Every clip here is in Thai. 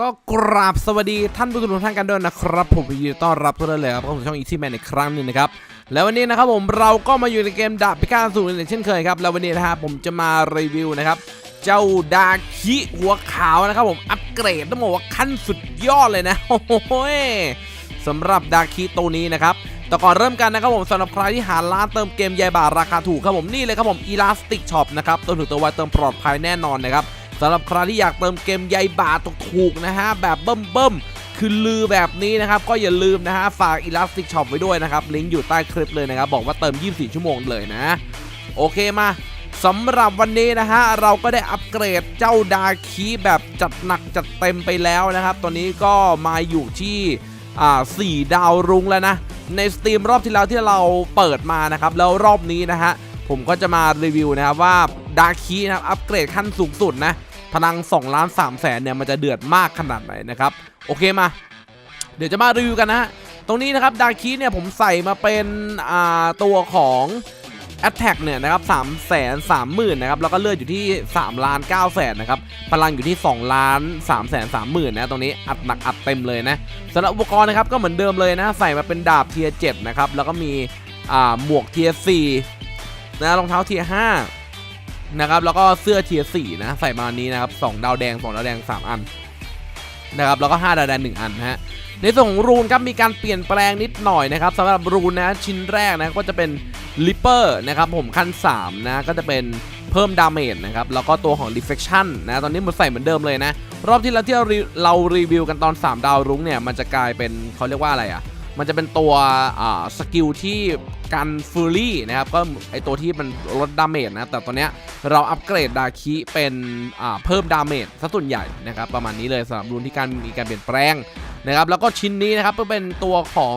ก็กราบสวัสดีท่านผู้ชมทุกท่านกันด้วยนะครับ ผมยินดีต้อนรับทุกท่านเลยครับเข้าสู่ช่องอีซี่แมนอีกครั้งหนึ่งนะครับ แล้ววันนี้นะครับผมเราก็มาอยู่ในเกมดาบพิฆาตสูงเช่นเคยครับ แล้ววันนี้นะฮะผมจะมารีวิวนะครับ เจ้าดาคิหัวขาวนะครับผมอัปเกรดต้องบอกว่าขั้นสุดยอดเลยนะโอ้โหสำหรับดาคิตัวนี้นะครับแต่ก่อนเริ่มกันนะครับผมสำหรับใครที่หาร้านเติมเกมใยบาทราคาถูกครับผมนี่เลยครับผม Elastic Shop นะครับตัวถึงตัวไวเติมปลอดภัยแน่นอนนะครับ สำหรับใครที่อยากเติมเกมใยบาทถูกๆนะฮะแบบเบิ่มๆคือลือแบบนี้นะครับ ก็อย่าลืมนะฮะฝาก Elastic Shop ไว้ด้วยนะครับ ลิงก์อยู่ใต้คลิปเลยนะครับ บอกว่าเติม 24 ชั่วโมงเลยนะ โอเคมาสำหรับวันนี้นะฮะ เราก็ได้อัปเกรดเจ้าดาคีแบบจัดหนักจัดเต็มไปแล้วนะครับ ตอนนี้ก็มาอยู่ที่สี่ดาวรุ้งแล้วนะ ในสตรีมรอบที่แล้วที่เราเปิดมานะครับ แล้วรอบนี้นะฮะ ผมก็จะมารีวิวนะครับว่า ดาคีนะครับอัปเกรดขั้นสูงสุดนะพลัง2ล้าน3แสนเนี่ยมันจะเดือดมากขนาดไหนนะครับโอเคมา เดี๋ยวจะมารีวิวกันนะ ตรงนี้นะครับดาคีเนี่ยผมใส่มาเป็นอ่าตัวของ Attack เนี่ยนะครับ3 3 0 0 0 0นนะครับ แล้วก็เลือดอยู่ที่3ล้าน9แสนนะครับ พลังอยู่ที่2ล้าน3แสน3 0,000นนะ ตรงนี้อัดหนักอัดเต็มเลยนะสำหรับอุปกรณ์นะครับก็เหมือนเดิมเลยนะ ใส่มาเป็นดาบเทียร์7นะครับ แล้วก็มีอ่าหมวกเทียร์4นะ รองเท้าเทียร์5 นะครับแล้วก็เสื้อเทียร์4นะใส่มานี้นะครับ2ดาวแดง2ดาวแดง3อันนะครับแล้วก็5ดาวแดง1อันฮะในส่วนของรูนครับมีการเปลี่ยนแปลงนิดหน่อยนะครับสำหรับรูนนะชิ้นแรกนะก็จะเป็นลิปเปอร์นะครับผมขั้น3นะก็จะเป็นเพิ่มดาเมจนะครับแล้วก็ตัวของ Deflection นะตอนนี้มันใส่เหมือนเดิมเลยนะ รอบที่แล้วที่เราเรารีวิวกันตอน 3 ดาวรุ้งเนี่ย มันจะกลายเป็นเขาเรียกว่าอะไรอะ มันจะเป็นตัวสกิลที่ กันฟูรี่นะครับก็ไอตัวที่มันลดดาเมจนะแต่ตอนเนี้ยเราอัปเกรดดาคิเป็นอ่าเพิ่มดาเมจซะส่วนใหญ่นะครับประมาณนี้เลยสำหรับรูนที่การมีการเปลี่ยนแปลงนะครับแล้วก็ชิ้นนี้นะครับก็เป็นตัวของ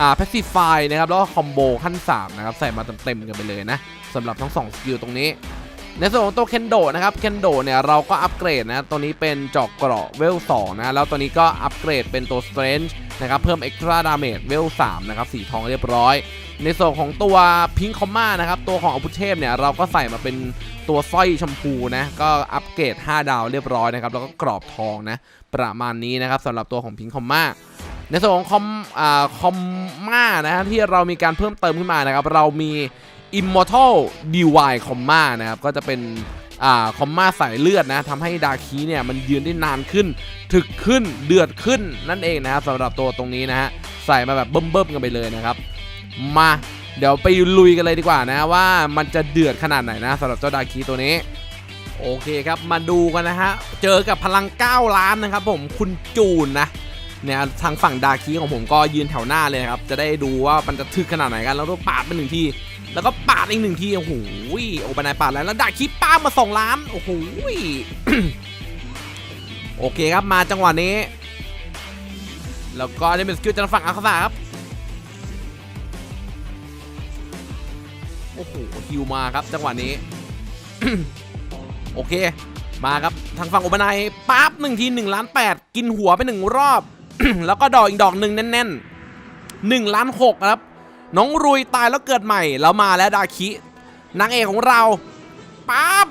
อ่า Pacify นะครับแล้วก็คอมโบขั้น3นะครับใส่มาเต็มๆกันไปเลยนะสำหรับทั้ง2สกิลตรงนี้ในส่วนของตัวเคนโดนะครับเคนโดเนี่ยเราก็อัปเกรดนะตัวนี้เป็นจอกเกราะเวล2นะแล้วตัวนี้ก็อัปเกรดเป็นตัว Strange น นะครับเพิ่ม Extra Damage เมจเวล3นะครับสีทองเรียบร้อย ในส่วนของตัวพิงคอมมานะครับตัวของอาวุธเทพเนี่ยเราก็ใส่มาเป็นตัวสร้อยชมพูนะก็อัปเกรด 5 ดาวเรียบร้อยนะครับแล้วก็กรอบทองนะประมาณนี้นะครับสำหรับตัวของพิงคอมมาในส่วนของคอมอ่าคอมมานะครับที่เรามีการเพิ่มเติมขึ้นมานะครับเรามี Immortal DY คอมมานะครับก็จะเป็น อ่าคอมมาสายเลือดนะทำให้ดาคีเนี่ยมันยืนได้นานขึ้น ถึกขึ้นเดือดขึ้นนั่นเองนะครับสำหรับตัวตรงนี้นะฮะใส่มาแบบเบิ่มๆกันไปเลยนะครับ มาเดี๋ยวไปลุยกันเลยดีกว่านะว่ามันจะเดือดขนาดไหนนะสำหรับเจ้าดาคีตัวนี้ โอเคครับมาดูกันนะฮะเจอกับพลัง 9 ล้านนะครับ ผมคุณจูนนะเนี่ยทางฝั่งดาคีของผมก็ยืนแถวหน้าเลยครับจะได้ดูว่ามันจะถึกขนาดไหนกันแล้วก็ปาดไปหนึ่งที แล้วก็ปาดอีกหนึ่งที โอ้โหโอปนายปาดแล้วแล้วดาคีป้ามา2ล้าน โอ้โหโอเคครับมาจังหวะนี้ แล้วก็นี่เป็นสกิลจากฝั่งอาคาซาครับ โอ้โหฮิวมาครับจังหวะนี้ โอเค มาครับทางฝั่งอุปนายปั๊บหนึ่งทีหนึ่งล้านแปดกินหัวไปหนึ่งรอบ แล้วก็ดอกอีกดอกหนึ่งแน่นๆหนึ่งล้านหกครับ น้องรุยตายแล้วเกิดใหม่แล้วมาแล้วดาคินางเอกของเราปั๊บ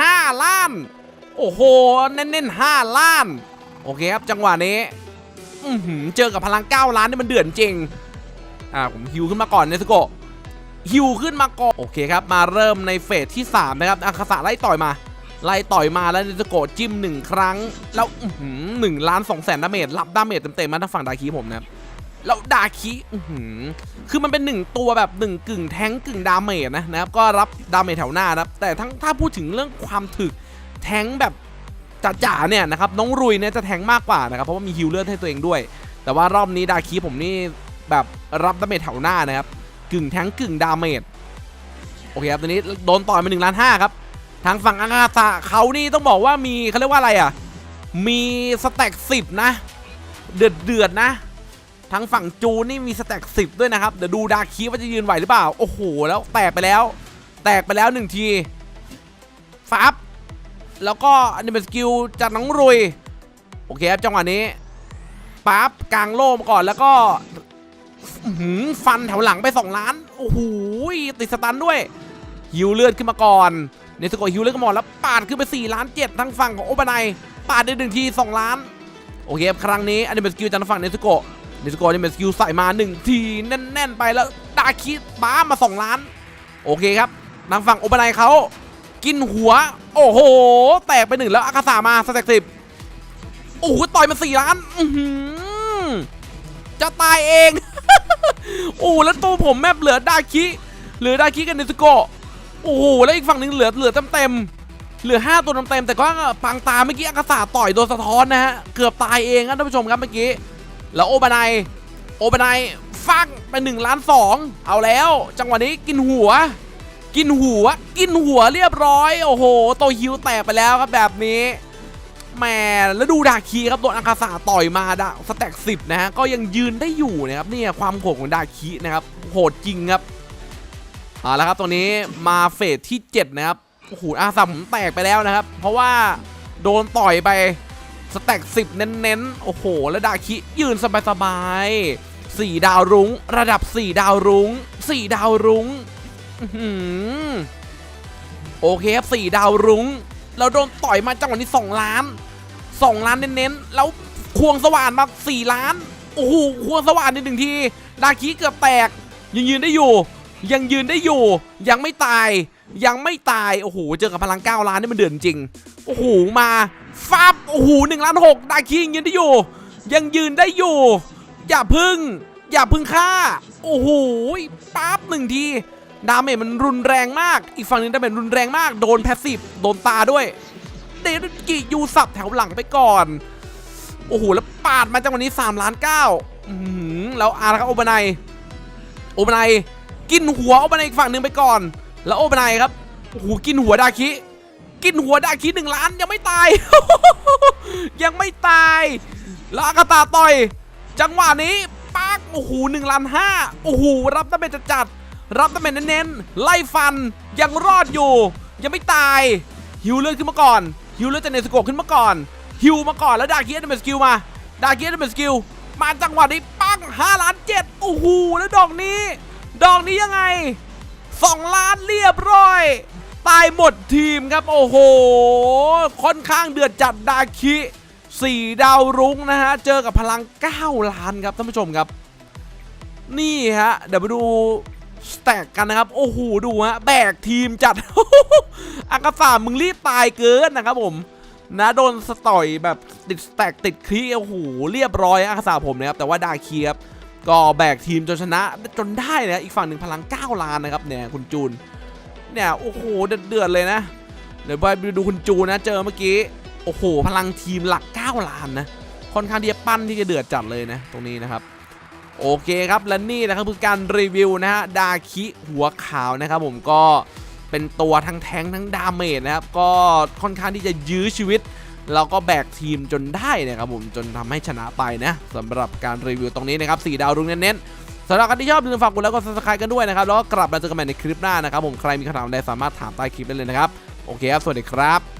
ห้าล้าน โอ้โหเน้นๆห้าล้าน โอเคครับจังหวะนี้อืเจอกับพลัง 9 ล้านนี่มันเดือดจริง อ่าผมฮิวขึ้นมาก่อนเนสโกฮิวขึ้นมาก่อน โอเคครับมาเริ่มในเฟสที่ 3 นะครับอาคาสะไล่ต่อยมา ไล่ต่อยมาแล้วเนสโกจิ้ม 1 ครั้ง แล้วหนึ่งล้านสองแสนดาเมจรับดาเมจเต็มๆมาทางฝั่งดาคีผมนะครับ แล้วดาคิคือมันเป็นหนึ่งตัวแบบหนึ่งกึ่งแท้งกึ่งดาเมจนะนะครับ ก็รับดาเมจแถวหน้านะครับ แต่ทั้งถ้าพูดถึงเรื่องความถึกแท้งแบบจ๋าๆเนี่ยนะครับน้องรุยเนี่ยจะแทงมากกว่านะครับเพราะว่ามีฮิลเลอร์ให้ตัวเองด้วย แต่ว่ารอบนี้ดาคิผมนี่แบบรับดาเมจแถวหน้านะครับกึ่งแทงกึ่งดาเมจโอเคครับตอนนี้โดนต่อยมา1ล้านห้าครับทางฝั่งอากาศะเขานี่ต้องบอกว่ามีเขาเรียกว่าอะไรอะมีสแต็กสิบนะ เดือดเดือดๆนะ ทางฝั่งจูนี่มีสแต็กสิบด้วยนะครับ เดี๋ยวดูดาคีว่าจะยืนไหวหรือเปล่า โอ้โห แล้วแตกไปแล้ว แตกไปแล้วหนึ่งทีฟับแล้วก็อันนี้เป็นสกิลจากน้องรุย โอเคครับจังหวะนี้ปั๊บกลางโล่มาก่อนแล้วก็หือฟันแถวหลังไป 2 ล้าน โอ้โหติดสตันด้วยฮิวเลือดขึ้นมาก่อนเนสโกะฮิวเลือดขึ้นมาก่อนแล้วปาดขึ้นไป 4 ล้านเจ็ดทางฝั่งของโอบานายปาดได้หนึ่งที 2 ล้าน โอเคครับครั้งนี้อันนี้เป็นสกิลจากทางฝั่งเนสโกะ เนสโกะนี่เป็นสกิลใส่มาหนึ่งทีแน่นๆไปแล้วดาคิบ้ามา 2 ล้าน โอเคครับทางฝั่งโอเปนายเขากินหัว โอ้โห แตกไปหนึ่งแล้วอากาศามาสแต็กสิบโอ้โหต่อยมาสี่ล้านจะตายเอง โอ้แล้วตัวผมแมปเหลือดาคิเหลือดาคิกับเนสโกโอ้โหแล้วอีกฝั่งหนึ่งเหลือเหลือเต็มเต็มๆเหลือ 5 ตัวเต็มแต่ก็ปังตาเมื่อกี้อากาศาต่อยโดนสะท้อนนะฮะ เกือบตายเองครับท่านผู้ชมครับเมื่อกี้ แล้วโอบานายโอบานายฟักไปหนึ่งล้านสองเอาแล้ว จังหวะนี้กินหัว กินหัว กินหัวเรียบร้อย โอ้โห โตฮิวแตกไปแล้วครับแบบนี้แหมแล้วดูดาคีครับโดนอังคาสาต่อยมาดาสแต็กสิบนะฮะก็ยังยืนได้อยู่นะครับเนี่ยความโหดของดาคีนะครับโหดจริงครับเอาละครับตรงนี้มาเฟสที่ 7 นะครับโอ้โหอาซัมผมแตกไปแล้วนะครับ เพราะว่าโดนต่อยไป สแต็กสิบเน้นๆ โอ้โห แล้วดาคิยืนสบายๆสี่ดาวรุง้ง ระดับ 4 ดาวรุง้งสี่ดาวรุง้งโอเคครับสี่ดาวรุง้ง เราโดนต่อยมาจังหวะนี้ 2 ล้าน 2 ล้านเน้นๆ แล้วควงสว่านมา4ล้าน โอ้โห ควงสว่านในหนึ่งที ดาคิเกือบแตกยังยืนได้อยู่ ยังยืนได้อยู่ ยังไม่ตาย ยังไม่ตาย โอ้โห เจอกับพลัง9ล้านนี่มันเดือดจริง โอ้โห มาฟับโอ้โหหนึ่งล้านหกดาคิงยืนได้อยู่ ยังยืนได้อยู่ อย่าพึ่ง อย่าพึ่งฆ่า โอ้โหปั๊บหนึ่งที ดาเมจมันรุนแรงมาก อีกฝั่งหนึงดาเมจรุนแรงมาก โดนแพสซีฟ โดนตาด้วย เดนกิยูสับแถวหลังไปก่อน โอ้โห แล้วปาดมาจังวะนี้3ล้าน9อื้อหือแล้วอาร์ครับโอบานายโอบานาย กินหัวโอบานายอีกฝั่งหนึ่งไปก่อน แล้วโอบานายครับโอ้โหกินหัวดาคิกินหัวดาคิหนึ่งล้านยังไม่ตาย ยังไม่ตายแล้วอากาตาต่อย จังหวะนี้ปักโอ้โหหนึ่งล้านห้าโอ้โหรับตำแหน่งจัดรับตำแหน่งเน้นๆไล่ฟันยังรอดอยู่ ยังไม่ตาย ฮิวเลือดขึ้นมาก่อน ฮิวเลือดจากเนสโกขึ้นมาก่อน ฮิวมาก่อนแล้วดาคิเอเดมสกิลมาดาคิเอเดมสกิลมาจังหวะนี้ปังห้าล้านเจ็ดโอ้โหแล้วดอกนี้ ดอกนี้ยังไง 2 ล้านเรียบร้อย ตายหมดทีมครับ โอ้โห ค่อนข้างเดือดจัดดาคิ4ดาวรุ้งนะฮะ เจอกับพลัง 9 ล้านครับท่านผู้ชมครับ นี่ฮะ เดี๋ยวไปดูสแต็กกันนะครับ โอ้โห ดูฮะ แบกทีมจัดอากาศามึงรีบตายเกินนะครับผม นะโดนสต่อยแบบติดสแต็กติดคลีโอ้โห เรียบร้อยอากาศาผมนะครับ แต่ว่าดาคีครับ ก็แบกทีมจนชนะจนได้นะอีกฝั่งหนึ่งพลัง 9 ล้านนะครับเนี่ยคุณจูนเนี่ยโอ้โหเดือดเลยนะเดี๋ยวไปดูคุณจูนนะเจอเมื่อกี้โอ้โห พลังทีมหลัก 9 ล้านนะค่อนข้างที่จะปั้นที่จะเดือดจัดเลยนะตรงนี้นะครับโอเคครับและนี่นะครับคือการรีวิวนะฮะดาคิหัวขาวนะครับผมก็เป็นตัวทั้งแทงทั้งดาเมจนะครับก็ค่อนข้างที่จะยื้อชีวิต เราก็แบกทีมจนได้นะครับผมจนทำให้ชนะไปนะสำหรับการรีวิวตรงนี้นะครับ4ดาวรุ่งเน้นๆสำหรับใครที่ชอบอย่าลืมฝากกดไลค์กดซับสไครต์กันด้วยนะครับแล้วก็กลับมาเจอกันใหม่ในคลิปหน้านะครับผมใครมีคำถามใดสามารถถามใต้คลิปได้เลยนะครับโอเคครับสวัสดีครับ